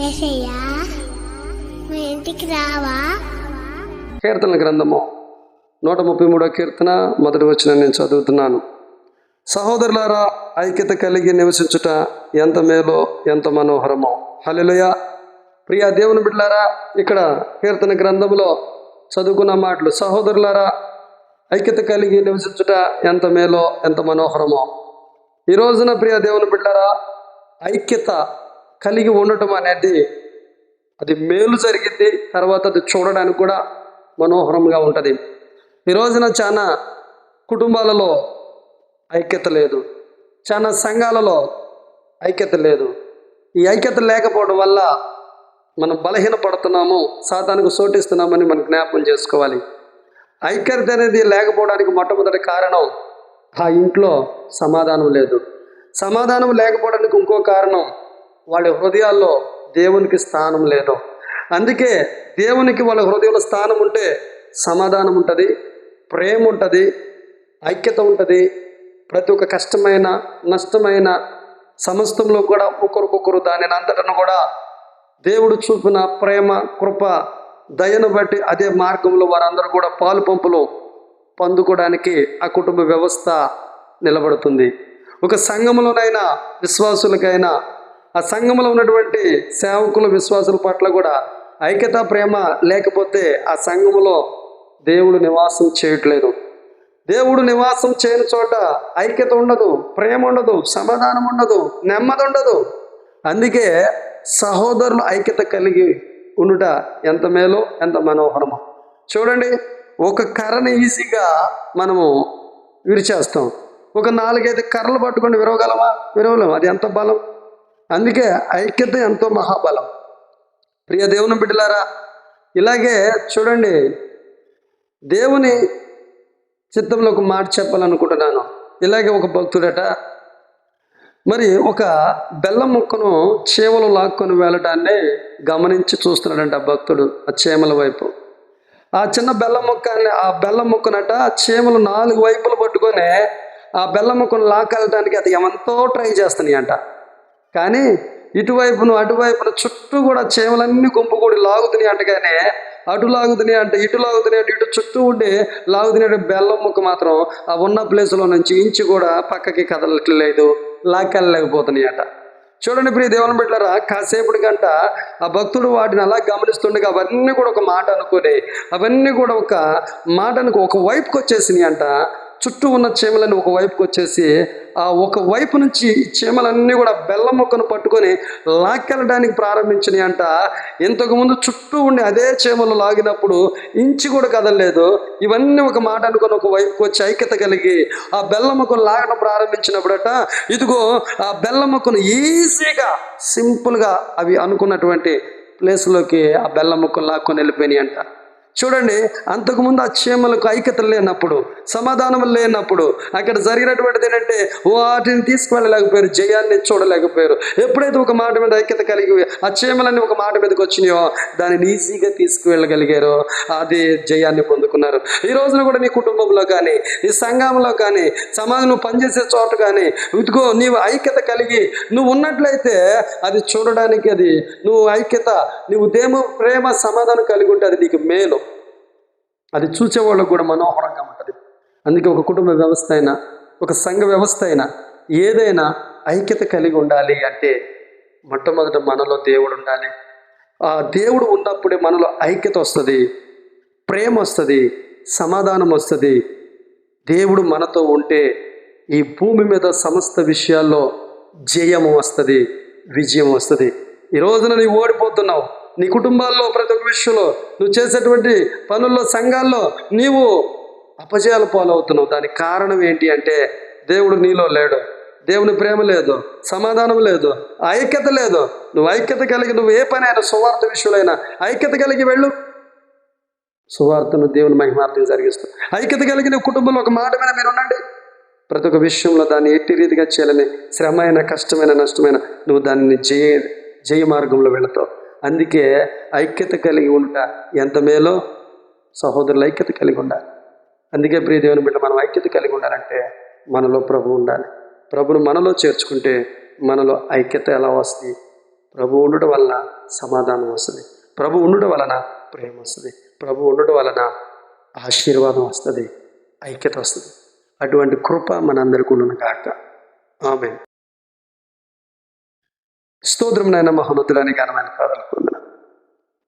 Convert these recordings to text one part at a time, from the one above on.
ఏసయ్యా మా ఇంటికి రావా? కీర్తన గ్రంథము నూట ముప్పై మూడో కీర్తన మొదటి వచ్చిన నేను చదువుతున్నాను. సహోదరులారా ఐక్యత కలిగి నివసించుట ఎంత మేలో ఎంత మనోహరమో. హల్లెలూయ. ప్రియా దేవుని బిడ్డలారా ఇక్కడ కీర్తన గ్రంథంలో చదువుకున్న మాటలు. సహోదరులారా ఐక్యత కలిగి నివసించుట ఎంత మేలో ఎంత మనోహరమో. ఈ రోజున ప్రియ దేవుని బిడ్డలారా ఐక్యత కలిగి ఉండటం అనేది అది మేలు జరిగింది తర్వాత అది చూడడానికి కూడా మనోహరంగా ఉంటుంది. ఈ రోజున చాలా కుటుంబాలలో ఐక్యత లేదు. చాలా సంఘాలలో ఐక్యత లేదు. ఈ ఐక్యత లేకపోవడం వల్ల మనం బలహీనపడుతున్నాము సాతానికి సోటిస్తున్నామని మనం జ్ఞాపకం చేసుకోవాలి. ఐక్యత అనేది లేకపోవడానికి మొట్టమొదటి కారణం ఆ ఇంట్లో సమాధానం లేదు. సమాధానం లేకపోవడానికి ఇంకో కారణం వాళ్ళ హృదయాల్లో దేవునికి స్థానం లేదు. అందుకే దేవునికి వాళ్ళ హృదయంలో స్థానం ఉంటే సమాధానం ఉంటుంది ప్రేమ ఉంటుంది ఐక్యత ఉంటుంది. ప్రతి ఒక్క కష్టమైన నష్టమైన సమస్తంలో కూడా ఒకరికొకరు దానిని అంతటను కూడా దేవుడు చూపిన ప్రేమ కృప దయను బట్టి అదే మార్గంలో వారందరూ కూడా పాలు పంపులు పొందుకోవడానికి ఆ కుటుంబ వ్యవస్థ నిలబడుతుంది. ఒక సంఘంలోనైనా విశ్వాసులకైనా ఆ సంఘంలో ఉన్నటువంటి సేవకుల విశ్వాసుల పట్ల కూడా ఐక్యత ప్రేమ లేకపోతే ఆ సంఘములో దేవుడు నివాసం చేయట్లేదు. దేవుడు నివాసం చేయని చోట ఐక్యత ఉండదు ప్రేమ ఉండదు సమాధానం ఉండదు నెమ్మది ఉండదు. అందుకే సహోదరులు ఐక్యత కలిగి ఉండుట ఎంత మేలో ఎంత మనోహరమో. చూడండి ఒక కర్రని ఈజీగా మనము విరిచేస్తాం. ఒక నాలుగైదు కర్రలు పట్టుకొని విరవగలమా? విరవలేము. అది ఎంత బలం? అందుకే ఐక్యత ఎంతో మహాబలం. ప్రియ దేవుని బిడ్డలారా ఇలాగే చూడండి దేవుని చిత్తంలో ఒక మాట చెప్పాలనుకుంటున్నాను. ఇలాగే ఒక భక్తుడట మరి ఒక బెల్లం ముక్కను చేవలు లాక్కొని వెళ్ళడాన్ని గమనించి చూస్తున్నాడంట ఆ భక్తుడు ఆ చీమల వైపు. ఆ చిన్న బెల్లం ముక్కని ఆ బెల్లం ముక్కనట చీమలు నాలుగు వైపులు పట్టుకొని ఆ బెల్లం ముక్కను లాక్కెళ్ళడానికి అది ఎంతో ట్రై చేస్తున్నాయి అంట కానీ ఇటువైపును అటువైపును చుట్టూ కూడా చేమలన్నీ గుంపు కూడి లాగుతున్నాయి అంటగానే అటు లాగుతున్నాయి అంటే ఇటు లాగుతున్నాయి అంటే ఇటు చుట్టూ ఉండే లాగుతున్నాయి అంటే బెల్లం ముక్క మాత్రం ఆ ఉన్న ప్లేస్లో నుంచి ఇంచి కూడా పక్కకి కదలట్లేదు లాక్కెళ్ళలేకపోతున్నాయి అంట. చూడండి ప్రియ దేవుని బిడ్డలారా కాసేపటి గంట ఆ భక్తుడు వాటిని అలా గమనిస్తుండగా అవన్నీ కూడా ఒక మాట అనుకుని అవన్నీ కూడా ఒక మాటను ఒక వైపుకి వచ్చేసినాయి అంట. చుట్టూ ఉన్న చీమలన్నీ ఒకవైపుకి వచ్చేసి ఆ ఒక వైపు నుంచి ఈ చీమలన్నీ కూడా బెల్లం మొక్కను పట్టుకొని లాక్కెళ్ళడానికి ప్రారంభించినాయి అంట. ఇంతకుముందు చుట్టూ ఉండి అదే చీమలు లాగినప్పుడు ఇంచి కూడా కదలలేదు. ఇవన్నీ ఒక మాట అనుకుని ఒక వైపుకి వచ్చి ఐక్యత కలిగి ఆ బెల్లం మొక్కను లాగడం ప్రారంభించినప్పుడట ఇదిగో ఆ బెల్లం మొక్కను ఈజీగా సింపుల్గా అవి అనుకున్నటువంటి ప్లేస్లోకి ఆ బెల్లం మొక్కను లాక్కొని వెళ్ళిపోయినాయి అంట. చూడండి అంతకుముందు ఆ చీమలకు ఐక్యత లేనప్పుడు సమాధానం లేనప్పుడు అక్కడ జరిగినటువంటిది ఏంటంటే వాటిని తీసుకువెళ్ళలేకపోయారు జయాన్ని చూడలేకపోయారు. ఎప్పుడైతే ఒక మాట మీద ఐక్యత కలిగి ఆ చీమలన్నీ ఒక మాట మీదకి వచ్చినాయో దానిని ఈజీగా తీసుకువెళ్ళగలిగారో అది జయాన్ని పొందు పొందుకున్నారు ఈ రోజున కూడా నీ కుటుంబంలో కానీ నీ సంఘంలో కానీ సమాజం నువ్వు పనిచేసే చోట కానీ ఇదిగో నీవు ఐక్యత కలిగి నువ్వు ఉన్నట్లయితే అది చూడడానికి అది నువ్వు ఐక్యత నువ్వు దేమ ప్రేమ సమాధానం కలిగి ఉంటే అది నీకు మేలు. అది చూసేవాళ్ళకు కూడా మనోహరంగా ఉంటుంది. అందుకే ఒక కుటుంబ వ్యవస్థ అయినా ఒక సంఘ వ్యవస్థ అయినా ఏదైనా ఐక్యత కలిగి ఉండాలి అంటే మొట్టమొదట మనలో దేవుడు ఉండాలి. ఆ దేవుడు ఉన్నప్పుడే మనలో ఐక్యత వస్తుంది. ప్రేమ వస్తుంది సమాధానం వస్తుంది దేవుడు మనతో ఉంటే ఈ భూమి మీద సమస్త విషయాల్లో జయము వస్తుంది విజయం వస్తుంది. ఈ రోజున నీవు ఓడిపోతున్నావు. నీ కుటుంబాల్లో ప్రతి ఒక్క విషయంలో నువ్వు చేసేటువంటి పనుల్లో సంఘాల్లో నీవు అపజయాల పాలవుతున్నావు. దానికి కారణం ఏంటి అంటే దేవుడు నీలో లేడు. దేవుని ప్రేమ లేదు సమాధానం లేదు ఐక్యత లేదు. నువ్వు ఐక్యత కలిగి నువ్వు ఏ పని అయినా సువార్త విషయంలో ఐక్యత కలిగి వెళ్ళు. సువార్తను దేవుని మహిమార్థం జరిగిస్తూ ఐక్యత కలిగిన కుటుంబంలో ఒక మాట మీద మీరు ఉండండి. ప్రతి ఒక్క విషయంలో దాన్ని ఎట్టి రీతిగా చేయాలని శ్రమైన కష్టమైన నష్టమైన నువ్వు దాన్ని జయ జయ మార్గంలో వెళతావు. అందుకే ఐక్యత కలిగి ఉంట ఎంత మేలో సహోదరులు ఐక్యత కలిగి ఉండాలి. అందుకే ప్రియ దేవుని బిడ్డ మనం ఐక్యత కలిగి ఉండాలంటే మనలో ప్రభు ఉండాలి. ప్రభును మనలో చేర్చుకుంటే మనలో ఐక్యత ఎలా వస్తుంది? ప్రభు ఉండటం వలన సమాధానం వస్తుంది. ప్రభు ఉండటం వలన ప్రేమ వస్తుంది. ప్రభు ఉండడం వలన ఆశీర్వాదం వస్తుంది ఐక్యత వస్తుంది. అటువంటి కృప మనందరికీ ఉండను కాక ఆమె స్తోత్రం నాయన మహోన్నతులని ఘనమైన కాదాలు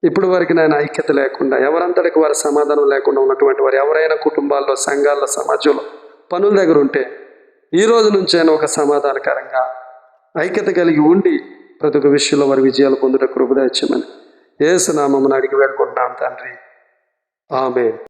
ఇప్పుడు వరకు నాయన ఐక్యత లేకుండా ఎవరంతటికి వారి సమాధానం లేకుండా ఉన్నటువంటి వారు ఎవరైనా కుటుంబాల్లో సంఘాల్లో సమాజంలో పనుల దగ్గర ఉంటే ఈ రోజు నుంచి ఆయన ఒక సమాధానకరంగా ఐక్యత కలిగి ఉండి ప్రతి ఒక్క విషయంలో వారి విజయాలు పొందుట కృపద ఇచ్చామని ఏసునామమును అడిగి వేడుకుంటున్నాం తండ్రి. ఆమె